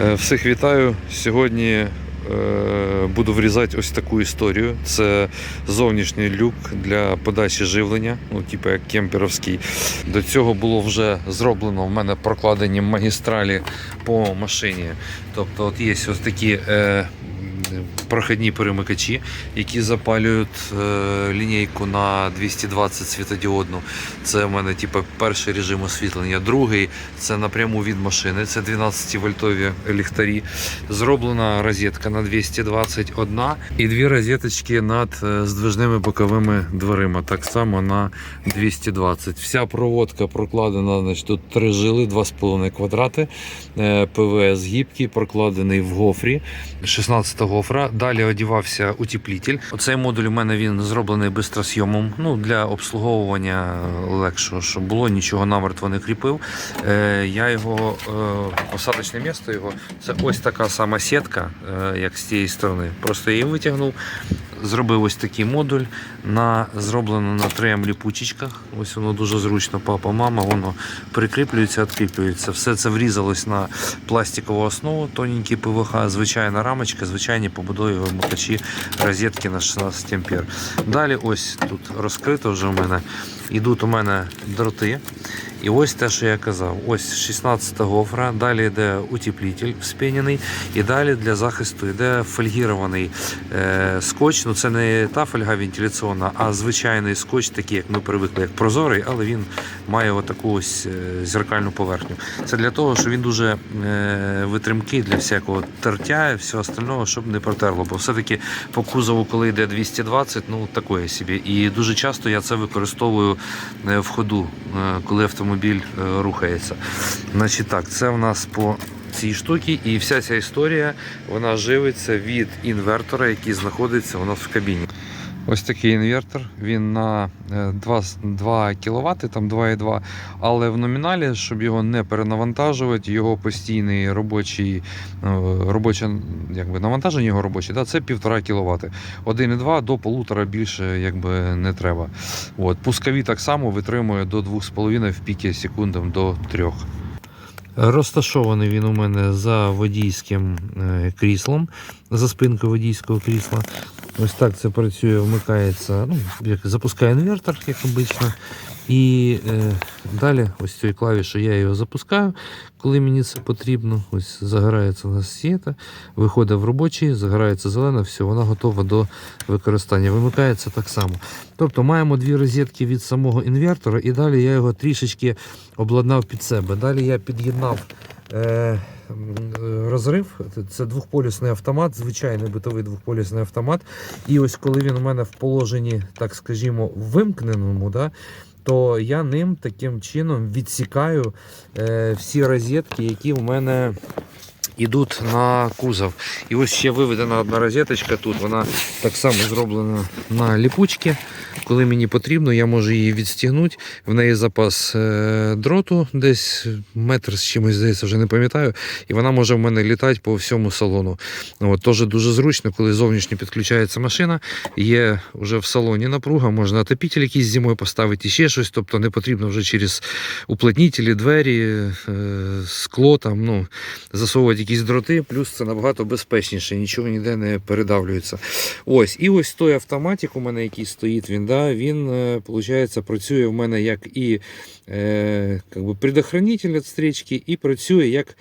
Е, Всіх вітаю. Сьогодні е, буду врізати ось таку історію. Це зовнішній люк для подачі живлення, ну, типу як кемперовський. До цього було вже зроблено в мене прокладені магістралі по машині. Тобто, от є ось такі. Прохідні перемикачі, які запалюють е, лінійку на 220 світодіодну. Це в мене типу, перший режим освітлення. Другий це напряму від машини. Це 12 вольтові ліхтарі. Зроблена розетка на 221 і дві розеточки над е, здвижними боковими дверима. Так само на 220. Вся проводка прокладена. Значить, тут три жили, 2,5 квадрати. Е, ПВС гібкий, прокладений в гофрі 16 гофра. Далі одівався утеплітель. Оцей модуль у мене він зроблений бистросйомом. Ну для обслуговування легшого, щоб було нічого намертво не кріпив. Е, я його е, посадочне місто його це ось така сама сітка, е, як з цієї сторони. Просто її витягнув. Зробив ось такий модуль, на, зроблено на 3М ліпучечках. Ось воно дуже зручно, папа, мама, воно прикріплюється, відкріплюється. Все це врізалось на пластикову основу, тоненький ПВХ, звичайна рамочка, звичайні побудові вимикачі розетки на 16 ампер. Далі ось тут розкрито вже у мене. Ідуть у мене дроти. І ось те, що я казав. Ось 16 гофра, далі йде утеплітель вспінений, і далі для захисту йде фольгірований е, скотч. Ну це не та фольга вентиляційна, а звичайний скотч, такий, як ми привикли, як прозорий, але він має отаку ось е, зеркальну поверхню. Це для того, що він дуже е, витримкий для всякого тертя і всього остального, щоб не протерло. Бо все-таки по кузову, коли йде 220, ну такое собі. І дуже часто я це використовую в ходу, е, коли автомобіль е, рухається. Значить так, це в нас по цій штуці, і вся ця історія вона живиться від інвертора, який знаходиться у нас в кабіні. Ось такий інвертор, він на е, 2, 2 кВт, там 2,2, але в номіналі, щоб його не перенавантажувати, його постійний робочий, е, робоче якби, навантаження його робоче, да, це 1,5 кВт. 1,2 до 1,5 більше якби, не треба. От. Пускові так само витримує до 2,5 в піки секундам до 3. Розташований він у мене за водійським е, кріслом, за спинкою водійського крісла. Ось так це працює, вмикається, ну, як запускає інвертор, як обично. І е, далі ось цією клавішою я його запускаю, коли мені це потрібно. Ось загорається у нас сіта, виходить в робочий, загорається зелена, все, вона готова до використання. Вимикається так само. Тобто маємо дві розетки від самого інвертора, і далі я його трішечки обладнав під себе. Далі я під'єднав. Е, Розрив, це двохполюсний автомат, звичайний битовий двохполюсний автомат. І ось коли він у мене в положенні, так скажімо, вимкненому, да, то я ним таким чином відсікаю е, всі розетки, які в мене йдуть на кузов. І ось ще виведена одна розеточка тут. Вона так само зроблена на ліпучки. Коли мені потрібно, я можу її відстігнути. В неї запас е, дроту, десь метр з чимось, здається, вже не пам'ятаю. І вона може в мене літати по всьому салону. От, Теж дуже зручно, коли зовнішньо підключається машина. Є вже в салоні напруга, можна отопітель якийсь зимою поставити, і ще щось. Тобто не потрібно вже через уплотнітелі, двері, е, скло там, ну, засовувати якісь дроти, плюс це набагато безпечніше, нічого ніде не передавлюється. Ось, і ось той автоматик у мене, який стоїть, він, да, він виходить, працює в мене як і е, как би предохранитель від стрічки, і працює як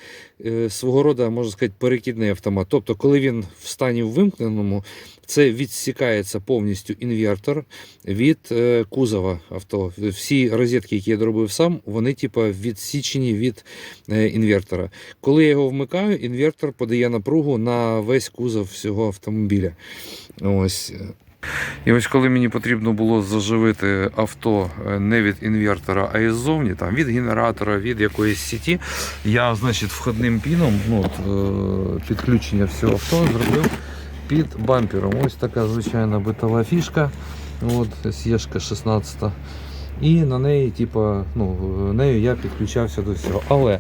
е, свого роду, можна сказати, перекидний автомат. Тобто, коли він в стані вимкненому, це відсікається повністю інвертор від е, кузова авто. Всі розетки, які я доробив сам, вони типу, відсічені від е, інвертора. Коли я його вмикаю, інвертор подає напругу на весь кузов всього автомобіля. Ось. І ось коли мені потрібно було заживити авто е, не від інвертора, а іззовні, там, від генератора, від якоїсь сіті, я значить, входним піном ну, от, підключення всього авто зробив під бампером. Ось така звичайна битова фішка. От, Сєшка 16. І на неї, типу, ну, нею я підключався до всього. Але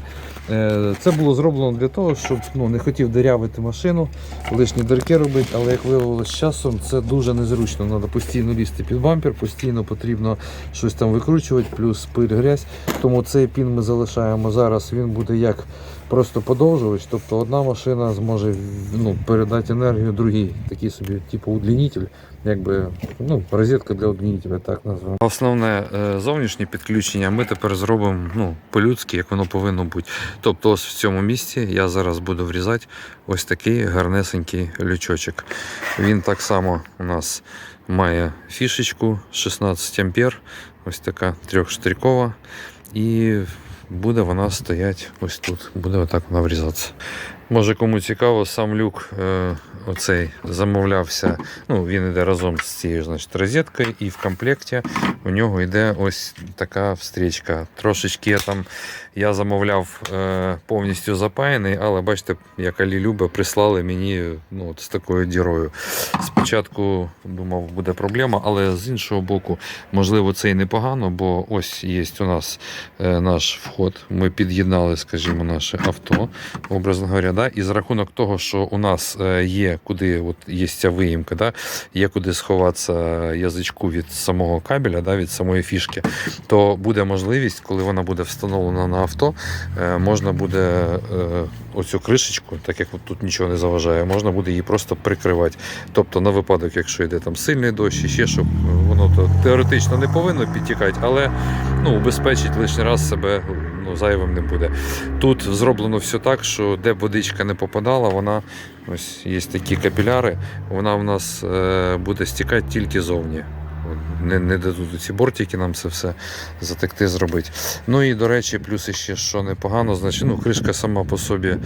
е, це було зроблено для того, щоб ну, не хотів дирявити машину, лишні дирки робити, але як виявилося з часом, це дуже незручно. Треба постійно лізти під бампер, постійно потрібно щось там викручувати, плюс пиль, грязь. Тому цей пін ми залишаємо зараз. Він буде як просто подовжувач. Тобто одна машина зможе ну, передати енергію другій, такий собі, типу удлінитель, якби ну, розетка для удлінителя, так назвемо. Основне е, зовнішнє підключення ми тепер зробимо ну, по-людськи, як воно повинно бути. Тобто, ось в цьому місці я зараз буду врізати ось такий гарнесенький лючочок. Він так само у нас має фішечку 16 ампер, ось така трьохштрикова. І буде вона стояти ось тут, буде отак вона врізатися. Може кому цікаво, сам люк е, оцей замовлявся. Ну, він йде разом з цією значить, розеткою, і в комплекті у нього йде ось така встрічка. Трошечки я там я замовляв е, повністю запаяний, але бачите, як Алі Люба прислали мені ну, от з такою дірою. Спочатку думав, буде проблема, але з іншого боку, можливо, це і непогано, бо ось є у нас е, наш вход. Ми під'єднали, скажімо, наше авто, образно говоря, да? і за рахунок того, що у нас е, є куди, от є ця виїмка, да? є куди сховатися язичку від самого кабеля, да? від самої фішки, то буде можливість, коли вона буде встановлена на авто, е, можна буде е, оцю кришечку, так як тут нічого не заважає, можна буде її просто прикривати. Тобто на випадок, якщо йде там сильний дощ, і ще щоб воно то теоретично не повинно підтікати, але ну, убезпечить лишній раз себе ну, зайвим не буде. Тут зроблено все так, що де водичка не попадала, вона ось є такі капіляри, вона у нас е, буде стікати тільки зовні. Не, не дадуть ці бортики нам це все затекти зробити. Ну і до речі, плюс ще що непогано, значить, ну, кришка сама по собі,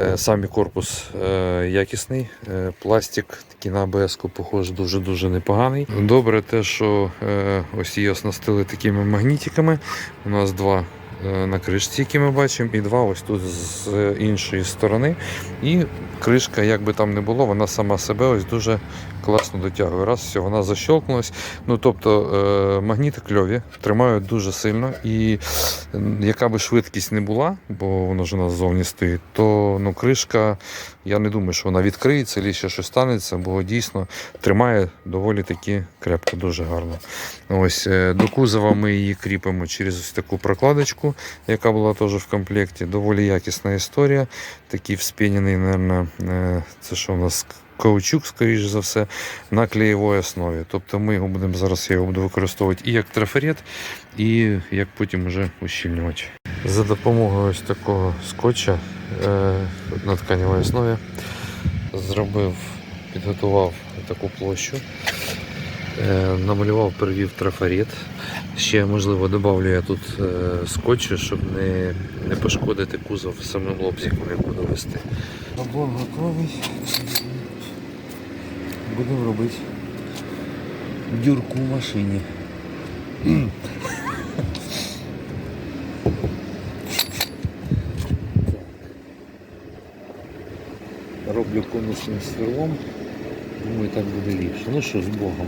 е, сам корпус е, якісний, пластик такий на АБС-ку похоже, дуже-дуже непоганий. Добре те, що ось її оснастили такими магнітиками. У нас два на кришці, які ми бачимо, і два ось тут з іншої сторони. І кришка, як би там не було, вона сама себе ось дуже класно дотягує. Раз, все, вона защелкнулась. Ну, тобто е, магніти кльові, тримають дуже сильно. І е, яка би швидкість не була, бо воно ж у нас ззовні стоїть, то ну, кришка, я не думаю, що вона відкриється чи ще щось станеться, бо дійсно тримає доволі таки крепко, дуже гарно. Ось е, До кузова ми її кріпимо через ось таку прокладочку, яка була теж в комплекті. Доволі якісна історія. Такий вспінений, мабуть, це що у нас каучук, скоріш за все, на клеєвій основі. Тобто ми його будемо зараз я його буду використовувати і як трафарет, і як потім вже ущільнювач. За допомогою ось такого скотча е, на тканевій основі зробив, підготував таку площу. Е, намалював, перевів трафарет. Ще, можливо, додавлю я тут е, скотчу, щоб не, не пошкодити кузов самим лобзиком, як буду вести. Набор готовий. Будемо робити дюрку в машині. Роблю конусним сверлом. Думаю, так буде ліпше. Ну що, з Богом.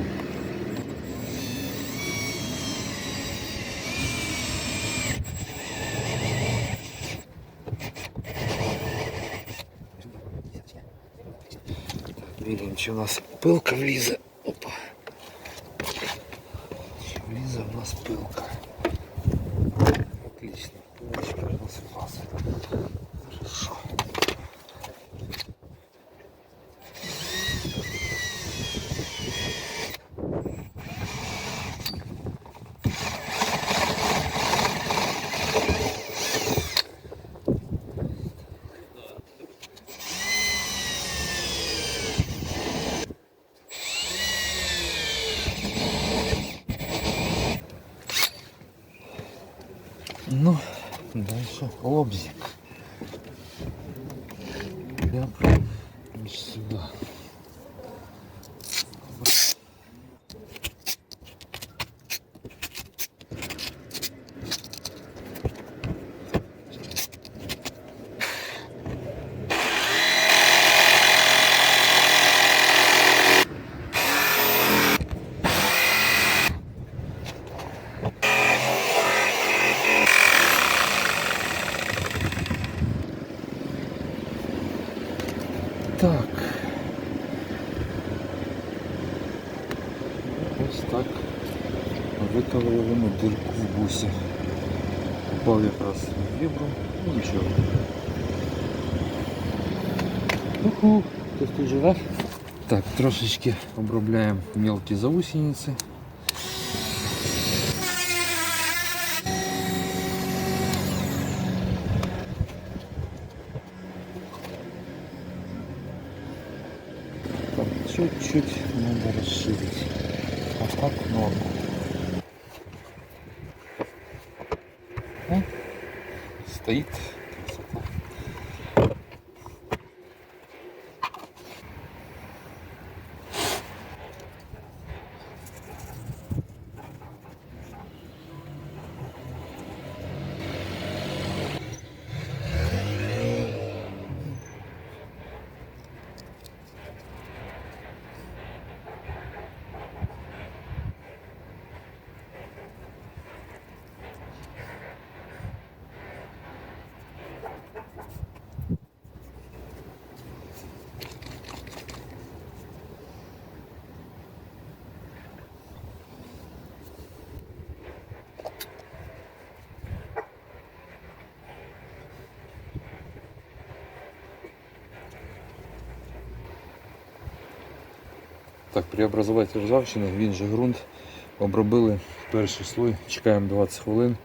Видим, чи у нас пилка влізе. Уху, хтось тут живе. Так, трошечки обробляємо мелкі заусениці. Так, чуть-чуть надо расширить. А так норма. О, стоит. Так, преобразувати ржавчину, він же ґрунт. Обробили перший слой, чекаємо 20 хвилин,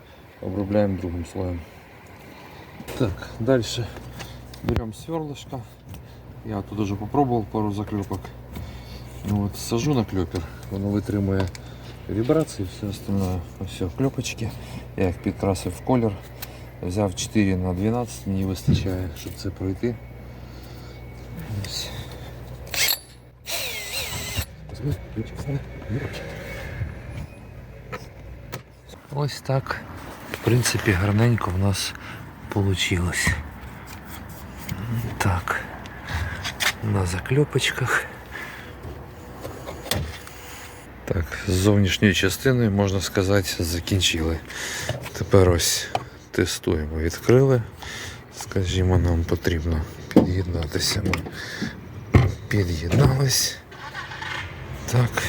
обробляємо другим слоєм. Так, далі беремо сверлышко. Я тут уже попробував пару заклепок. Ну, от, сажу на кльопер, воно витримує вібрації, все остальное. Все, кльопочки. Я їх підкрасив в колір. Взяв 4 на 12, мені вистачає, щоб це пройти. Ось. Ось так, в принципі, гарненько в нас вийшло. Так, на закльопочках. Так, з зовнішньої частини, можна сказати, закінчили. Тепер ось тестуємо. Відкрили. Скажімо, нам потрібно під'єднатися. Ми під'єднались. Так.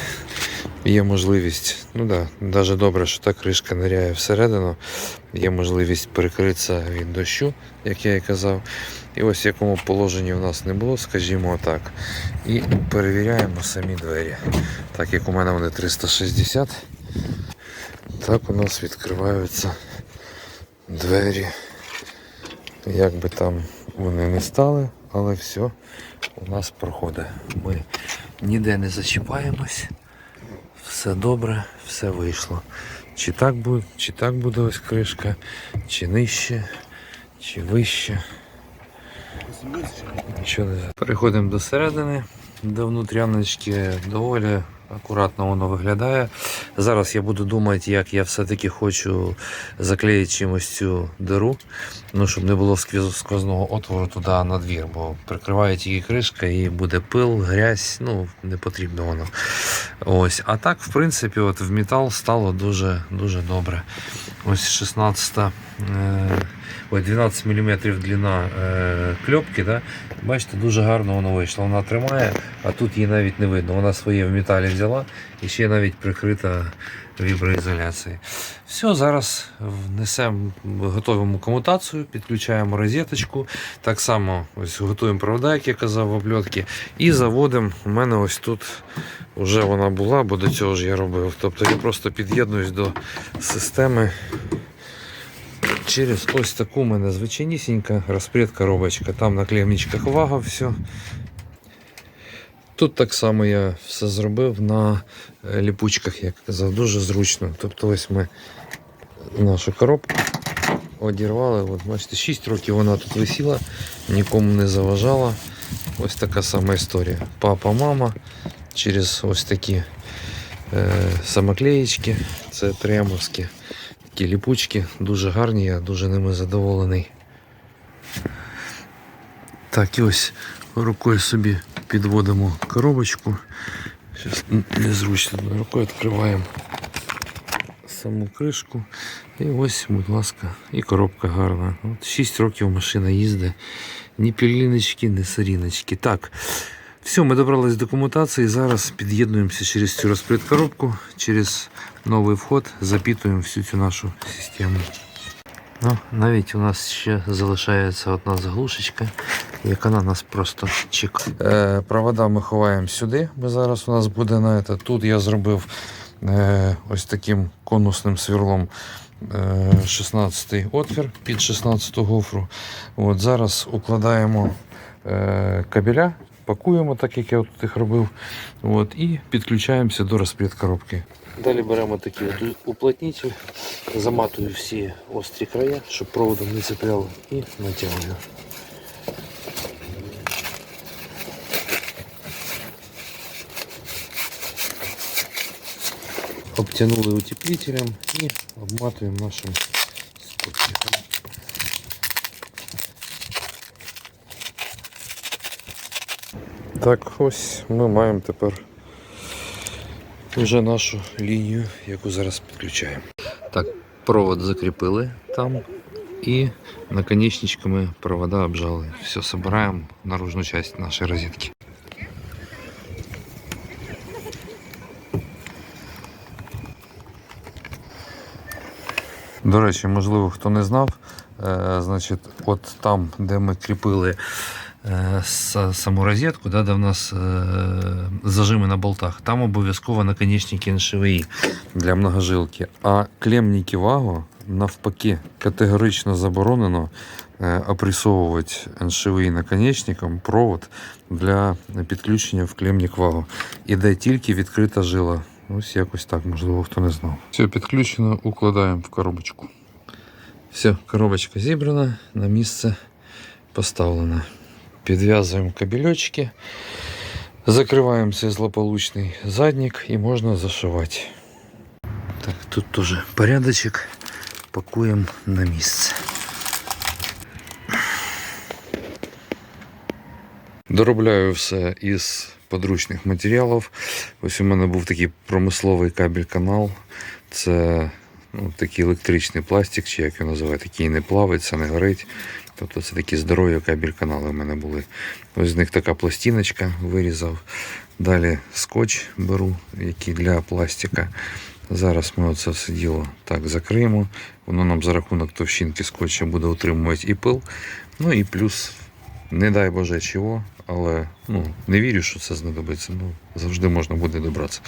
Є можливість, ну да, навіть добре, що та кришка ниряє всередину. Є можливість перекритися від дощу, як я і казав. І ось в якому положенні в нас не було, скажімо так. І перевіряємо самі двері. Так як у мене вони 360, так у нас відкриваються двері. Як би там вони не стали, але все у нас проходить. Ми ніде не зачіпаємось. Все добре, все вийшло. Чи так буде, чи так буде ось кришка, чи нижче, чи вище. Нічого не. Переходимо до середини, до внутряночки доволі акуратно воно виглядає. Зараз я буду думати, як я все-таки хочу заклеїти чимось цю диру, ну, щоб не було сквозного отвору туди на двір, бо прикриває тільки кришка і буде пил, грязь, ну не потрібно воно. Ось. А так, в принципі, от в метал стало дуже, дуже добре. Ось 16 е, ой, 12 мм длина е, кльопки. Да? Бачите, дуже гарно воно вийшло. Вона тримає, а тут її навіть не видно. Вона своє в металі взяла і ще навіть прикрита віброізоляцією. Все, зараз внесемо, готуємо комутацію, підключаємо розеточку. Так само ось готуємо провода, як я казав, в обльотки. І заводимо. У мене ось тут вже вона була, бо до цього ж я робив. Тобто я просто під'єднуюсь до системи через ось таку у мене звичайнісінька розпред коробочка. Там на клемничках вага все. Тут так само я все зробив на е, ліпучках, як казав, дуже зручно. Тобто ось ми нашу коробку одірвали. От, бачите, 6 років вона тут висіла, нікому не заважала. Ось така сама історія. Папа, мама через ось такі е, самоклеєчки. Це тремовські такі ліпучки, дуже гарні, я дуже ними задоволений. Так, і ось рукою собі підводимо коробочку. Зараз незручно рукою відкриваємо саму кришку. І ось, будь ласка, і коробка гарна. От 6 років машина їздить. Ні піліночки, ні саріночки. Так, все, ми добрались до комутації. Зараз під'єднуємося через цю розпредкоробку, через новий вход, запітуємо всю цю нашу систему. Ну, навіть у нас ще залишається одна заглушечка. яка на нас просто чекає. Е, провода ми ховаємо сюди, бо зараз у нас буде на це. Тут я зробив е, ось таким конусним сверлом е, 16 отвір під 16 гофру. От зараз укладаємо е, кабеля, пакуємо, так як я от їх робив. От, і підключаємося до розпліт коробки. Далі беремо такий от уплотнитель, заматую всі острі края, щоб проводом не цепляло, і натягую. Обтянули утеплителем і обматуємо нашим Так, ось ми маємо тепер вже нашу лінію, яку зараз підключаємо. Так, провод закріпили там і наконечничками провода обжали. Все, собираємо наружну часть нашої розетки. До речі, можливо, хто не знав, е, значить, от там, де ми кріпили саму розетку, да, де в нас е, зажими на болтах, там обов'язково наконечники НШВІ для многожилки. А клемники ВАГО навпаки категорично заборонено е, опресовувати НШВІ наконечником провод для підключення в клемник ВАГО. Іде тільки відкрита жила. Ось якось так, можливо, хто не знав. Все підключено, укладаємо в коробочку. Все, коробочка зібрана, на місце поставлена. Підв'язуємо кабельочки, закриваємо цей злополучний задник і можна зашивати. Так, тут теж порядочок. Пакуємо на місце. Доробляю все із подручних матеріалів. Ось у мене був такий промисловий кабель-канал. Це ну, такий електричний пластик, чи як його називають, який не плавиться, не горить. Тобто це такі здорові кабель-канали в мене були. Ось з них така пластиночка вирізав. Далі скотч беру, який для пластика. Зараз ми оце все діло так закриємо. Воно нам за рахунок товщинки скотча буде утримувати і пил. Ну і плюс, не дай Боже чого, але ну, не вірю, що це знадобиться. Ну, завжди можна буде добратися.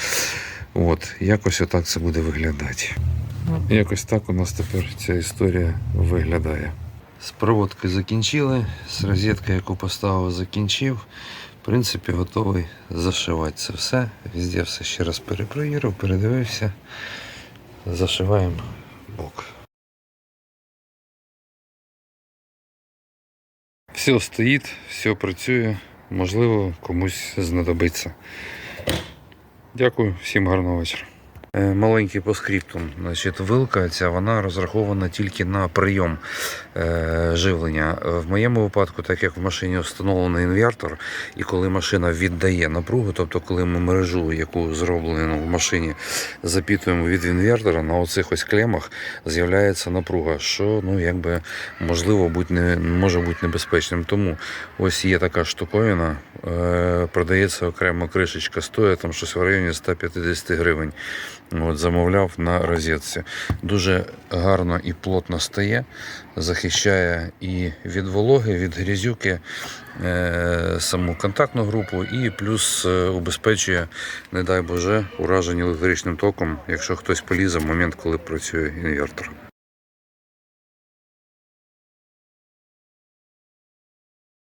От, якось отак це буде виглядати. Якось так у нас тепер ця історія виглядає. З проводки закінчили, з розеткою, яку поставив, закінчив. В принципі, готовий зашивати це все. Везде все ще раз перепровірив, передивився. Зашиваємо бок. Все стоїть, все працює. Можливо, комусь знадобиться. Дякую, всім гарного вечора. Е, Маленький по. Значить, вилка ця вона розрахована тільки на прийом е, живлення. В моєму випадку, так як в машині встановлений інвертор, і коли машина віддає напругу, тобто коли ми мережу, яку зроблено в машині, запитуємо від інвертора, на оцих ось клемах з'являється напруга, що ну якби можливо бути не може бути небезпечним. Тому ось є така штуковина, е, продається окремо кришечка, стоїть там щось в районі 150 гривень. От, замовляв на розетці. Дуже гарно і плотно стає, захищає і від вологи, від грізюки, е, саму контактну групу, і плюс е, убезпечує, не дай Боже, уражені електричним током, якщо хтось полізе в момент, коли працює інвертор.